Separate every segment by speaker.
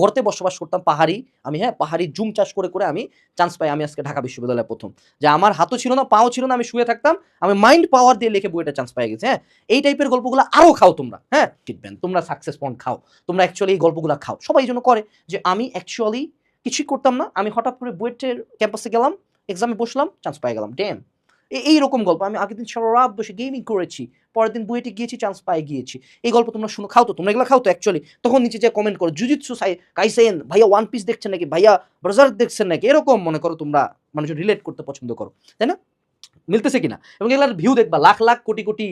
Speaker 1: গর্তে বসবাস করতাম পাহাড়ি, আমি হ্যাঁ পাহাড়ি জুম চাষ করে করে আমি চান্স পাই, আমি আজকে ঢাকা বিশ্ববিদ্যালয়ে প্রথম। যে আমার হাতও ছিল না, পাও ছিল না, আমি শুয়ে থাকতাম, আমি মাইন্ড পাওয়ার দিয়ে লিখে বইটা চান্স পাই গেছে হ্যাঁ। এই টাইপের গল্পগুলো আরও খাও তোমরা হ্যাঁ। শিখবেন তোমরা সাকসেস পয়েন্ট খাও, তোমরা অ্যাকচুয়ালি এই গল্পগুলো খাও। সবাই জন্য করে যে আমি অ্যাকচুয়ালি কিছুই করতাম না, আমি হঠাৎ করে বুয়েটের ক্যাম্পাসে গেলাম এক্সামে বসলাম চান্স পাই গেলাম। ডেম এই রকম গল্প। আমি আগের দিন সারা রাত বসে গেমিং করেছি, পরের দিন বুয়েটে গিয়েছি চান্স পাই গিয়েছি। এই গল্প তোমরা শুনো, খাও তো, তোমরা এগুলো খাও তো অ্যাকচুয়ালি তখন নিচে যে কমেন্ট করো জুজিৎসু সাই কাইসেন ভাইয়া ওয়ান পিস দেখছেন নাকি? ভাইয়া ব্রাজার দেখছেন নাকি? এরকম মনে করো তোমরা মানুষ রিলেট করতে পছন্দ করো, তাই না? মিলতেছে কিনা? এবং এগুলার ভিউ দেখবা, লাখ লাখ কোটি কোটি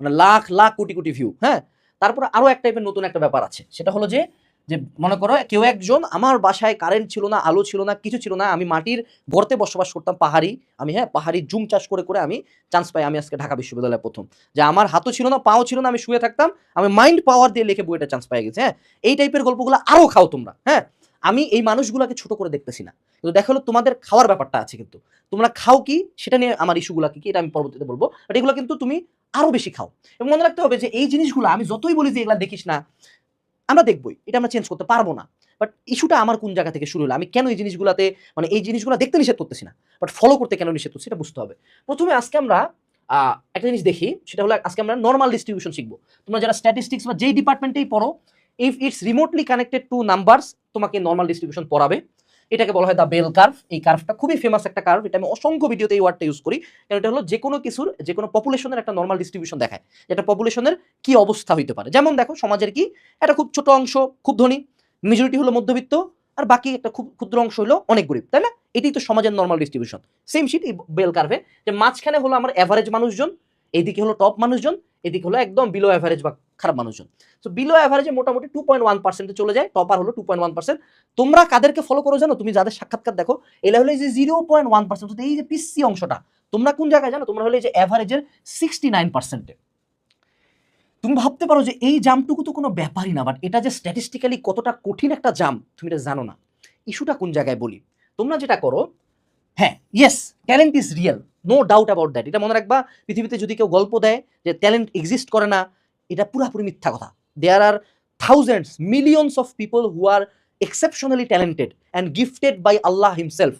Speaker 1: মানে লাখ লাখ কোটি কোটি ভিউ হ্যাঁ? তারপর আরও এক টাইপের নতুন একটা ব্যাপার আছে, সেটা হলো যে যে মনে করো কেউ একজন আমার বাসায় কারেন্ট ছিল না, আলো ছিল না, কিছু ছিল না, আমি মাটির গর্তে বসবাস করতাম, পাহাড়ি, আমি হ্যাঁ পাহাড়ি জুম চাষ করে করে আমি চান্স পাই, আমি আজকে ঢাকা বিশ্ববিদ্যালয়ে প্রথম। যে আমার হাতও ছিল না, পাও ছিল না, আমি শুয়ে থাকতাম, আমি মাইন্ড পাওয়ার দিয়ে লিখে বইটা চান্স পাই গেছে হ্যাঁ। এই টাইপের গল্পগুলো আরও খাও তোমরা হ্যাঁ। আমি এই মানুষগুলোকে ছোট করে দেখতেছি না। কিন্তু দেখা হলো তোমাদের খাওয়ার ব্যাপারটা আছে কিন্তু। তোমরা খাও কি, সেটা নিয়ে আমার ইস্যুগুলো কি কি, এটা আমি পরবর্তীতে বলব। বাট এগুলো কিন্তু তুমি আরও বেশি খাও। এবং মনে রাখতে হবে যে এই জিনিসগুলো আমি যতই বলি যে এগুলো দেখিস না আমরা দেখবই, এটা আমরা চেঞ্জ করতে পারব না। বাট ইস্যুটা আমার কোন জায়গা থেকে শুরু হলো? আমি কেন এই জিনিসগুলোতে মানে এই জিনিসগুলো দেখতে নিষেধ করতেছি না? বাট ফলো করতে কেন নিষেধ করছি, এটা বুঝতে হবে। প্রথমে আজকে আমরা একটা জিনিস দেখি, সেটা হলো আজকে আমরা নর্মাল ডিস্ট্রিবিউশন শিখব। তোমরা যারা স্ট্যাটিস্টিক্স বা যেই ডিপার্টমেন্টেই পড়ো if it's remotely connected to numbers তোমাকে নর্মাল ডিস্ট্রিবিউশন পড়াবে। এটাকে বলা হয় দ্য বেল কার্ভ এই কার্ভটা খুবই ফেমাস একটা কার্ভ এটা আমি অসংখ্য ভিডিওতে এই ওয়ার্ডটা ইউজ করি। কারণ এটা হলো যে কোনো কিছুর, যে কোনো পপুলেশনের একটা নর্মাল ডিস্ট্রিবিউশন দেখায়। এটা পপুলেশনের কি অবস্থা হইতে পারে? যেমন দেখো, সমাজের কি? একটা খুব ছোট অংশ খুব ধনী মেজরিটি হলো মধ্যবিত্ত, আর বাকি একটা খুব ক্ষুদ্র অংশ হলো অনেক গরিব, তাই না? এটাই তো সমাজের নর্মাল ডিস্ট্রিবিউশন সেম শিট এই বেল কার্ভে যে মাঝখানে হলো আমার অ্যাভারেজ মানুষজন, এদিকে হলো টপ মানুষজন, এদিকে হলো একদম বিলো অ্যাভারেজ বা খারাপ মানুষজন। তো বিলো অ্যাভারেজে মোটামুটি টু পয়েন্ট ওয়ান পার্সেন্টে চলে যায় টপার হলো টু পয়েন্ট ওয়ান পার্সেন্ট তোমরা কাদেরকে ফলো করো জানো? তুমি যাদের সাক্ষাৎকার দেখো এলা হলো যে জিরো পয়েন্ট ওয়ান পার্সেন্ট এই যে পিসি অংশটা, তোমরা কোন জায়গায় জানো? তোমরা হলো এই যে অ্যাভারেজের সিক্সটি নাইন পার্সেন্টে তুমি ভাবতে পারো যে এই জামটুকু তো কোনো ব্যাপারই না বাট এটা যে স্ট্যাটিস্টিক্যালি কতটা কঠিন একটা জাম তুমি এটা জানো না। ইস্যুটা কোন জায়গায় বলি? তোমরা যেটা করো হ্যাঁ yes talent is real no doubt about that এটা মনে রাখবা, পৃথিবীতে যদি কেউ গল্প দেয় যে ট্যালেন্ট এক্সিস্ট করে না এটা পুরাপুরি মিথ্যা কথা। There are thousands millions of people who are exceptionally talented and gifted by Allah himself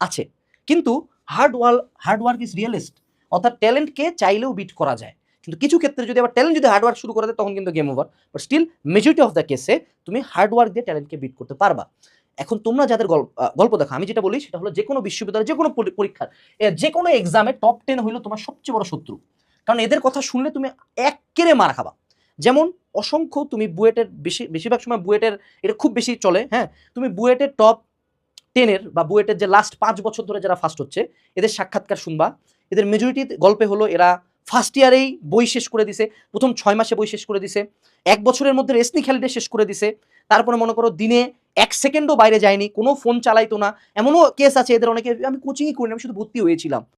Speaker 1: আছে। কিন্তু hard work hard work is realist অর্থাৎ ট্যালেন্টকে চাইলেও বিট করা যায়। কিন্তু কিছু ক্ষেত্রে যদি আবার ট্যালেন্ট যদি হার্ড ওয়ার্ক শুরু করে দেয় তখন কিন্তু game over but still majority of the কেসে তুমি হার্ড ওয়ার্ক দিয়ে ট্যালেন্টকে বিট করতে পারবা। এখন তোমরা যাদের গল্প দেখো, আমি যেটা বলি সেটা হলো যে কোনো বিশ্ববিদ্যালয়, যে কোনো পরীক্ষার যে কোনো এক্সামে টপ টেন হইল তোমার সবচেয়ে বড় শত্রু। কারণ এদের কথা শুনলে তুমি এক কেড়ে মার খাবা। যেমন অসংখ্য তুমি বুয়েটের বেশি, বেশিরভাগ সময় বুয়েটের এটা খুব বেশি চলে হ্যাঁ? তুমি বুয়েটের টপ টেনের বা বুয়েটের যে লাস্ট পাঁচ বছর ধরে যারা ফার্স্ট হচ্ছে, এদের সাক্ষাৎকার শুনবা। এদের মেজরিটি গল্পে হলো এরা ফার্স্ট ইয়ারেই বই শেষ করে দিছে, প্রথম ছয় মাসে বই শেষ করে দিছে, এক বছরের মধ্যে রেসনি খেলিতে শেষ করে দিছে, তারপরে মনে করো দিনে এক সেকেন্ডও বাইরে যায়নি, কোনো ফোন চালাইতো না, এমনও কেস আছে এদের অনেকে, আমি কোচিংই করিনি, আমি শুধু ভর্তি হয়েছিলাম।